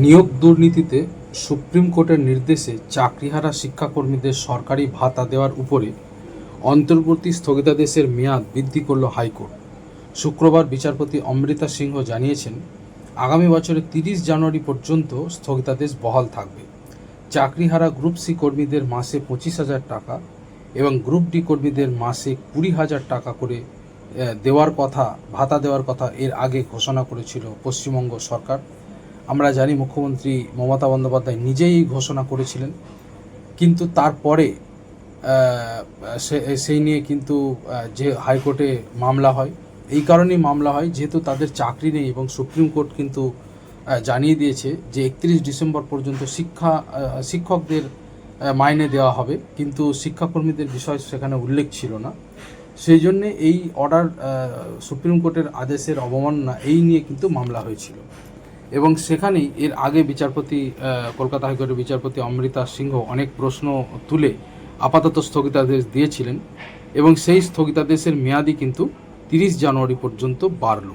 নিয়োগ দুর্নীতিতে সুপ্রিম কোর্টের নির্দেশে চাকরিহারা শিক্ষাকর্মীদের সরকারি ভাতা দেওয়ার উপরে অন্তর্বর্তী স্থগিতাদেশের মেয়াদ বৃদ্ধি করল হাইকোর্ট। শুক্রবার বিচারপতি অমৃতা সিংহ জানিয়েছেন, আগামী বছরের তিরিশ জানুয়ারি পর্যন্ত স্থগিতাদেশ বহাল থাকবে। চাকরিহারা গ্রুপ সি কর্মীদের মাসে পঁচিশ হাজার টাকা এবং গ্রুপ ডি কর্মীদের মাসে কুড়ি হাজার টাকা করে দেওয়ার কথা, ভাতা দেওয়ার কথা এর আগে ঘোষণা করেছিল পশ্চিমবঙ্গ সরকার। আমরা জানি মুখ্যমন্ত্রী মমতা বন্দ্যোপাধ্যায় নিজেই ঘোষণা করেছিলেন, কিন্তু তারপরে সেই নিয়ে কিন্তু যে হাইকোর্টে মামলা হয়, এই কারণেই মামলা হয়, যেহেতু তাদের চাকরি নেই এবং সুপ্রিম কোর্ট কিন্তু জানিয়ে দিয়েছে যে একত্রিশ ডিসেম্বর পর্যন্ত শিক্ষা শিক্ষকদের মাইনে দেওয়া হবে, কিন্তু শিক্ষাকর্মীদের বিষয় সেখানে উল্লেখ ছিল না। সেই জন্যে এই অর্ডার সুপ্রিম কোর্টের আদেশের অবমাননা এই নিয়ে কিন্তু মামলা হয়েছিল। এবং সেখানেই এর আগে বিচারপতি কলকাতা হাইকোর্টের বিচারপতি অমৃতা সিংহ অনেক প্রশ্ন তুলে আপাতত স্থগিতাদেশ দিয়েছিলেন এবং সেই স্থগিতাদেশের মেয়াদি কিন্তু তিরিশ জানুয়ারি পর্যন্ত বাড়ল।